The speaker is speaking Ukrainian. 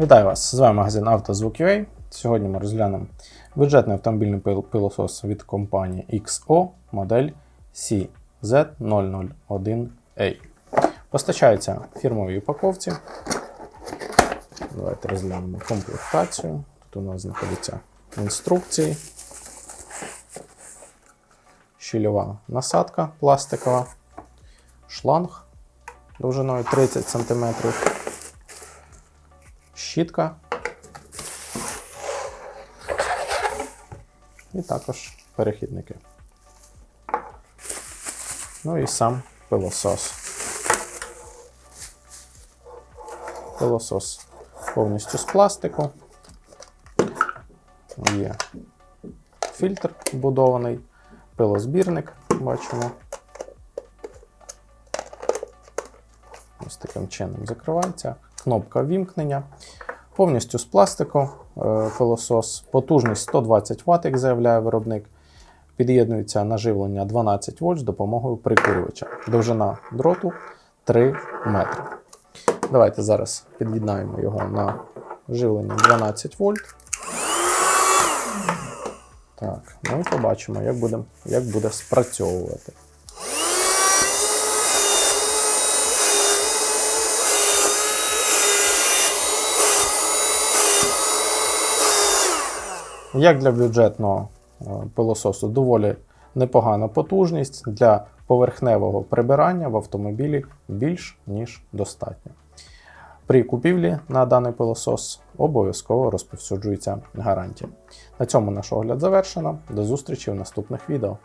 Вітаю вас! З вами магазин «Автозвук.UA». Сьогодні ми розглянемо бюджетний автомобільний пил- пилосос від компанії XO модель CZ001A. Постачається в фірмовій упаковці. Давайте розглянемо комплектацію. Тут у нас знаходяться інструкції, щільова насадка пластикова, шланг довжиною 30 см щітка. І також перехідники. Ну і сам пилосос. Пилосос повністю з пластику. Є фільтр вбудований, пилозбірник, бачимо. Ось таким чином закривається. Кнопка вімкнення. Повністю з пластику е, пилосос. Потужність 120 Вт, як заявляє виробник. Під'єднується на живлення 12 вольт з допомогою прикурювача. Довжина дроту 3 метри. Давайте зараз під'єднаємо його на живлення 12 вольт. Так, ну і побачимо, як буде, як буде спрацьовувати. Як для бюджетного е, пилососу, доволі непогана потужність для поверхневого прибирання в автомобілі більш ніж достатньо. При купівлі на даний пилосос обов'язково розповсюджується гарантія. На цьому наш огляд завершено. До зустрічі в наступних відео.